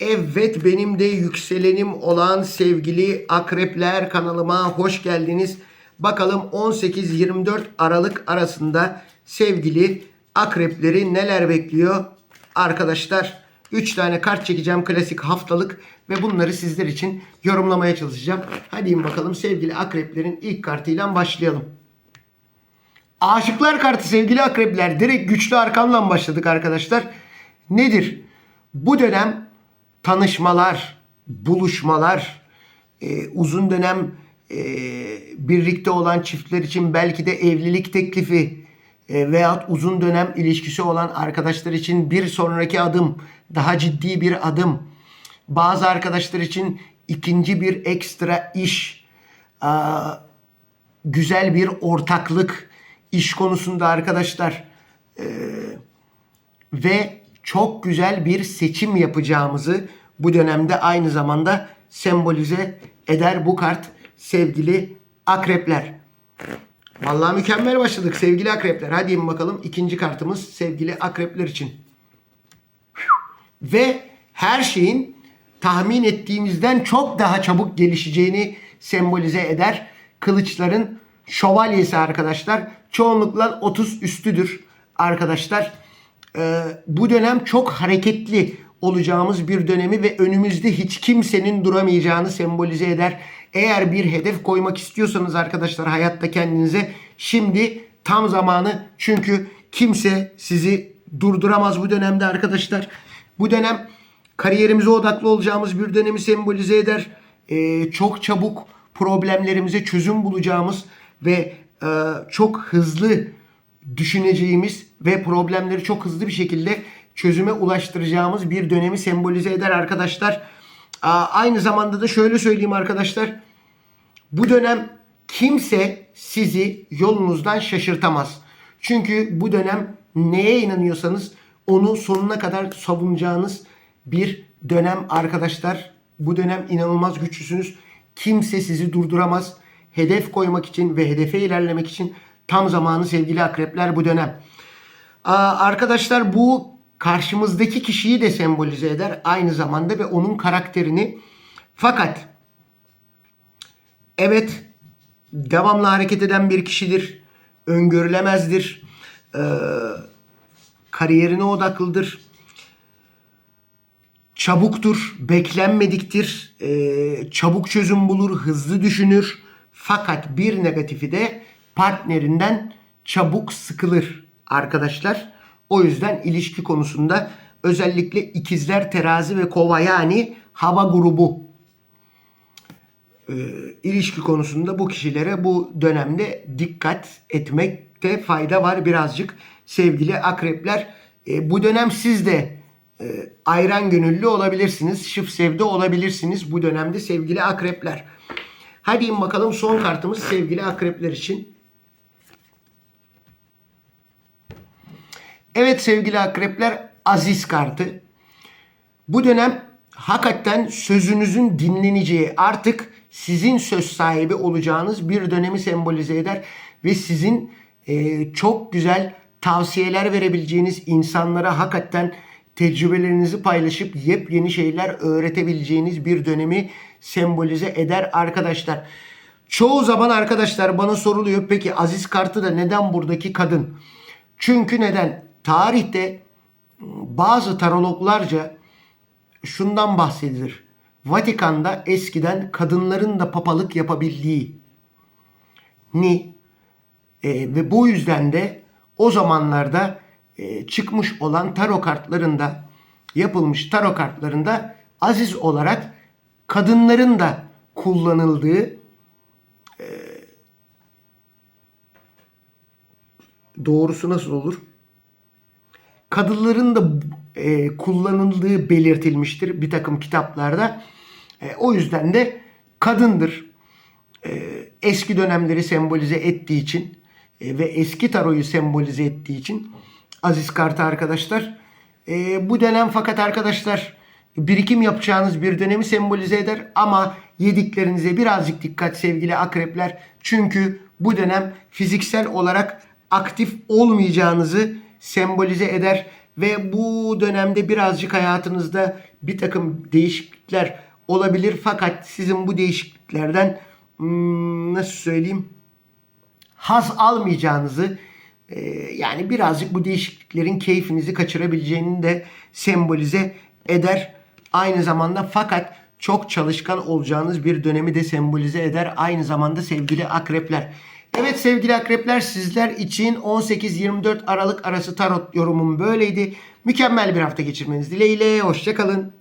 Evet benim de yükselenim olan sevgili akrepler kanalıma hoş geldiniz. Bakalım 18-24 Aralık arasında sevgili akrepleri neler bekliyor? Arkadaşlar 3 tane kart çekeceğim klasik haftalık ve bunları sizler için yorumlamaya çalışacağım. Hadi bakalım sevgili akreplerin ilk kartıyla başlayalım. Aşıklar kartı sevgili akrepler. Direkt güçlü arkamdan başladık arkadaşlar. Nedir? Bu dönem tanışmalar, buluşmalar, e, uzun dönem e, birlikte olan çiftler için belki de evlilik teklifi e, veyahut uzun dönem ilişkisi olan arkadaşlar için bir sonraki adım, daha ciddi bir adım. Bazı arkadaşlar için ikinci bir ekstra iş, aa, güzel bir ortaklık iş konusunda arkadaşlar Ee, ve çok güzel bir seçim yapacağımızı bu dönemde aynı zamanda sembolize eder bu kart sevgili akrepler. Vallahi mükemmel başladık sevgili akrepler. Hadi bakalım ikinci kartımız sevgili akrepler için. Ve her şeyin tahmin ettiğimizden çok daha çabuk gelişeceğini sembolize eder. Kılıçların şövalyesi arkadaşlar. Çoğunlukla 30 üstüdür arkadaşlar. Ee, bu dönem çok hareketli olacağımız bir dönemi ve önümüzde hiç kimsenin duramayacağını sembolize eder. Eğer bir hedef koymak istiyorsanız arkadaşlar hayatta kendinize şimdi tam zamanı çünkü kimse sizi durduramaz bu dönemde arkadaşlar. Bu dönem kariyerimize odaklı olacağımız bir dönemi sembolize eder. Ee, çok çabuk problemlerimize çözüm bulacağımız ve e, çok hızlı düşüneceğimiz ve problemleri çok hızlı bir şekilde çözüme ulaştıracağımız bir dönemi sembolize eder arkadaşlar. Aynı zamanda da şöyle söyleyeyim arkadaşlar. Bu dönem kimse sizi yolunuzdan şaşırtamaz. Çünkü bu dönem neye inanıyorsanız onu sonuna kadar savunacağınız bir dönem arkadaşlar. Bu dönem inanılmaz güçlüsünüz. Kimse sizi durduramaz. Hedef koymak için ve hedefe ilerlemek için tam zamanı sevgili akrepler bu dönem. Aa, arkadaşlar bu karşımızdaki kişiyi de sembolize eder aynı zamanda ve onun karakterini. Fakat evet devamlı hareket eden bir kişidir. Öngörülemezdir. Ee, kariyerine odaklıdır. Çabuktur, beklenmediktir, ee, çabuk çözüm bulur, hızlı düşünür. Fakat bir negatifi de partnerinden çabuk sıkılır arkadaşlar. O yüzden ilişki konusunda özellikle ikizler, terazi ve kova yani hava grubu e, ilişki konusunda bu kişilere bu dönemde dikkat etmekte fayda var birazcık sevgili akrepler. E, bu dönem siz de e, ayran gönüllü olabilirsiniz, şıp sevde olabilirsiniz bu dönemde sevgili akrepler. Hadi bakalım son kartımız sevgili akrepler için. Evet sevgili akrepler aziz kartı. Bu dönem hakikaten sözünüzün dinleneceği artık sizin söz sahibi olacağınız bir dönemi sembolize eder ve sizin e, çok güzel tavsiyeler verebileceğiniz insanlara hakikaten tecrübelerinizi paylaşıp yepyeni şeyler öğretebileceğiniz bir dönemi sembolize eder arkadaşlar. Çoğu zaman arkadaşlar bana soruluyor peki Aziz kartı da neden buradaki kadın? Çünkü neden? Tarihte bazı tarologlarca şundan bahsedilir. Vatikan'da eskiden kadınların da papalık yapabildiği ni e, ve bu yüzden de o zamanlarda e, çıkmış olan tarot kartlarında yapılmış tarot kartlarında aziz olarak kadınların da kullanıldığı e, doğrusu nasıl olur? Kadınların da e, kullanıldığı belirtilmiştir bir takım kitaplarda. E, o yüzden de kadındır. E, eski dönemleri sembolize ettiği için e, ve eski taroyu sembolize ettiği için Aziz Kartı arkadaşlar. E, bu dönem fakat arkadaşlar birikim yapacağınız bir dönemi sembolize eder ama yediklerinize birazcık dikkat sevgili akrepler. Çünkü bu dönem fiziksel olarak aktif olmayacağınızı sembolize eder. ve bu dönemde birazcık hayatınızda bir takım değişiklikler olabilir fakat sizin bu değişikliklerden hmm, nasıl söyleyeyim haz almayacağınızı e, yani birazcık bu değişikliklerin keyfinizi kaçırabileceğini de sembolize eder. Aynı zamanda fakat çok çalışkan olacağınız bir dönemi de sembolize eder. Aynı zamanda sevgili akrepler. Evet sevgili akrepler sizler için 18-24 Aralık arası tarot yorumum böyleydi. Mükemmel bir hafta geçirmeniz dileğiyle. Hoşçakalın.